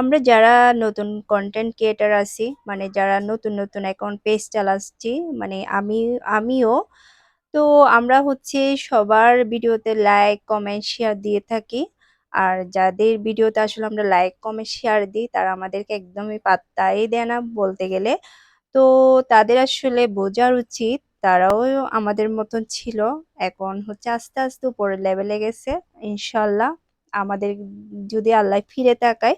আমরা যারা নতুন কন্টেন্ট ক্রিয়েটর আছি মানে যারা নতুন নতুন অ্যাকাউন্ট পেজ চালাচ্ছি মানে আমি, আমিও, তো আমরা হচ্ছে সবার ভিডিওতে লাইক কমেন্ট শেয়ার দিয়ে থাকি। আর যাদের ভিডিওতে আসলে আমরা লাইক কমেন্ট শেয়ার দিই, তারা আমাদেরকে একদমই পাত্তাই দেয় না বলতে গেলে। তো তাদের আসলে বোঝার উচিত, তারাও আমাদের মতন ছিল, এখন হচ্ছে আস্তে আস্তে উপরের লেভেলে গেছে, ইনশাল্লাহ। আমাদের যদি আল্লাহ ফিরে তাকায়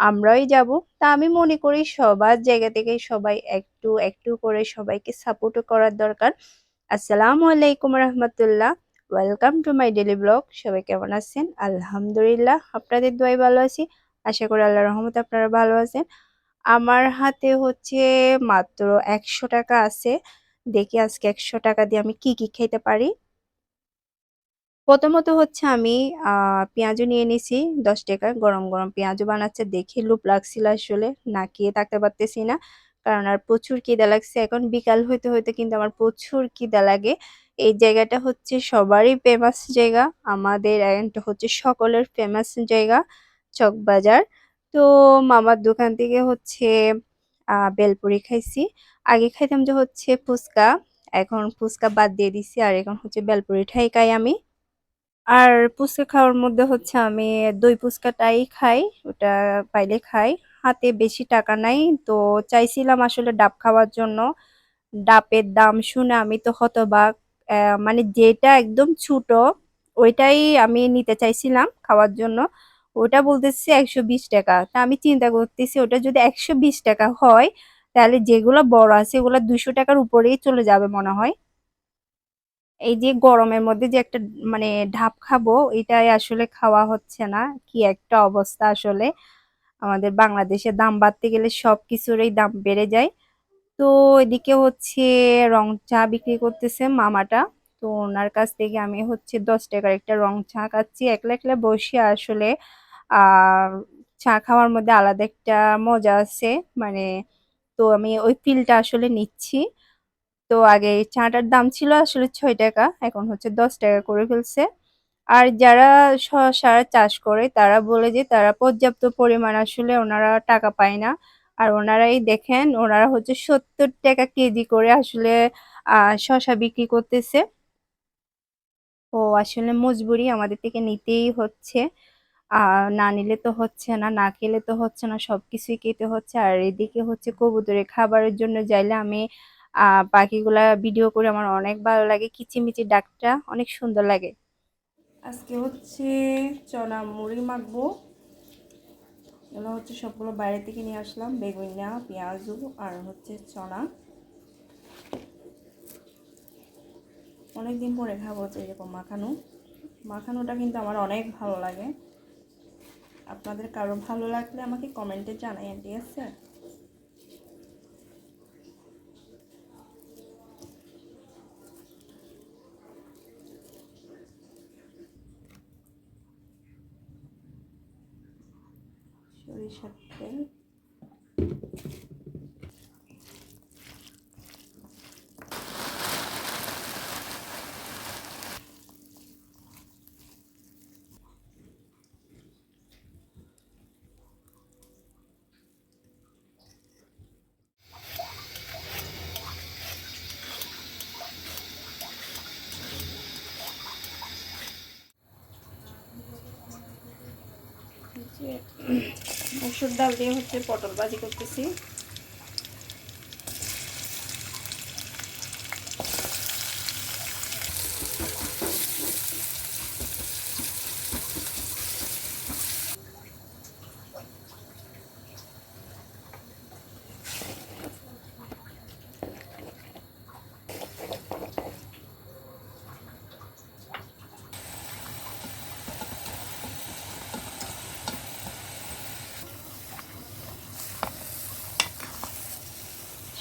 আমরাই যাব। তা আমি মনে করি সবার জায়গা থেকে সবাই একটু একটু করে সবাইকে সাপোর্ট করার দরকার। আসসালামু আলাইকুম রহমতুল্লাহ। Welcome to my daily blog সবাই কেমন আছেন? আলহামদুলিল্লাহ, আপনাদের দোয়াই ভালো আছি। আশা করি আল্লাহ রহমত আপনারা ভালো আছেন। আমার হাতে হচ্ছে মাত্র একশো টাকা আছে। দেখি আজকে একশো টাকা দিয়ে আমি কি কি খেতে পারি? প্রথমত হচ্ছে আমি পেঁয়াজও নিয়ে নিছি, দশ টাকা গরম গরম পেঁয়াজও বানাচ্ছে, দেখে লুপ লাগছিল আসলে, না খেয়ে থাকতে পারতেছি না। কারণ আর প্রচুর খিদা লাগছে, এখন বিকাল হইতে হইতে কিন্তু আমার প্রচুর খিদা লাগে। এই জায়গাটা হচ্ছে সবারই ফেমাস জায়গা, আমাদের হচ্ছে সকলের ফেমাস জায়গা, চকবাজার। তো মামার দোকান থেকে হচ্ছে বেলপুরি খাইছি। আগে খাইতাম যে হচ্ছে ফুচকা, এখন ফুচকা বাদ দিয়ে দিছি, আর এখন হচ্ছে বেলপুরি ঠাই খাই আমি। আর পুচকা খাওয়ার মধ্যে হচ্ছে আমি দই ফুচকাটাই খাই, ওটা পাইলে খাই। হাতে বেশি টাকা নাই, তো চাইছিলাম আসলে ডাব খাওয়ার জন্য। ডাবের দাম শুনে আমি তো হতবাক। মানে যেটা একদম ছোট, ওইটাই আমি নিতে চাইছিলাম খাওয়ার জন্য। ওটা বলতেছি একশো বিশ টাকা। তা আমি চিন্তা করতেছি, ওটা যদি একশো বিশ টাকা হয়, তাহলে যেগুলো বড় আছে, ওগুলো দুশো টাকার উপরেই চলে যাবে মনে হয়। এই যে গরমের মধ্যে যে একটা মানে ঢাপ খাব, এটাই আসলে খাওয়া হচ্ছে না। কি একটা অবস্থা আসলে। আমাদের বাংলাদেশে দাম বাড়তে গেলে সব কিছুরই দাম বেড়ে যায়। তো এদিকে হচ্ছে রং চা বিক্রি করতেছে মামাটা। তো ওনার কাছ থেকে আমি হচ্ছে দশ টাকার একটা রং চা খাচ্ছি। একলা একলা বসে আসলে চা খাওয়ার মধ্যে আলাদা একটা মজা আছে। মানে তো আমি ওই ফিলটা আসলে নিচ্ছি। তো আগে চাটার দাম ছিল আসলে ছয় টাকা, এখন হচ্ছে দশ টাকা করে ফেলছে। আর যারা শশার চাষ করে তারা বলে যে তারা পর্যাপ্ত পরিমাণ আসলে ওনারা টাকা পায় না। আর ওনারাই দেখেন ওনারা হচ্ছে সত্তর টাকা কেজি করে আসলে শশা বিক্রি করতেছে। ও আসলে মজবুরি আমাদের থেকে নিতেই হচ্ছে। না নিলে তো হচ্ছে না না খেলে তো হচ্ছে না সব কিছুই খেতে হচ্ছে। আর এদিকে হচ্ছে কবুতরের খাবারের জন্য যাইলে আমি পাখিগুলা ভিডিও করে আমার অনেক ভালো লাগে। কিচিমিচি ডাকটা অনেক সুন্দর লাগে। আজকে হচ্ছে চনা মুড়ি মাখবো। এগুলো হচ্ছে সবগুলো বাইরে থেকে নিয়ে আসলাম। বেগুনিয়া পেঁয়াজু আর হচ্ছে চনা। অনেকদিন পরে খাব হচ্ছে এরকম মাখানো। মাখানোটা কিন্তু আমার অনেক ভালো লাগে। আপনাদের কারও ভালো লাগলে আমাকে কমেন্টে জানাই ঠিক আছে? সরিষার তেল মসুর ডাল দিয়ে হচ্ছে পটল ভাজি করতেছি।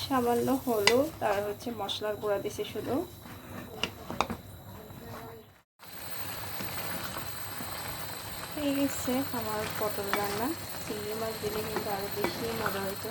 সামান্য হলুদ আর হচ্ছে মশলার গুঁড়া দিছি শুধু। হয়ে গেছে আমার পটল রান্না। চিংড়ি মাছ দিলে কিন্তু আরও বেশি মজা হইতো।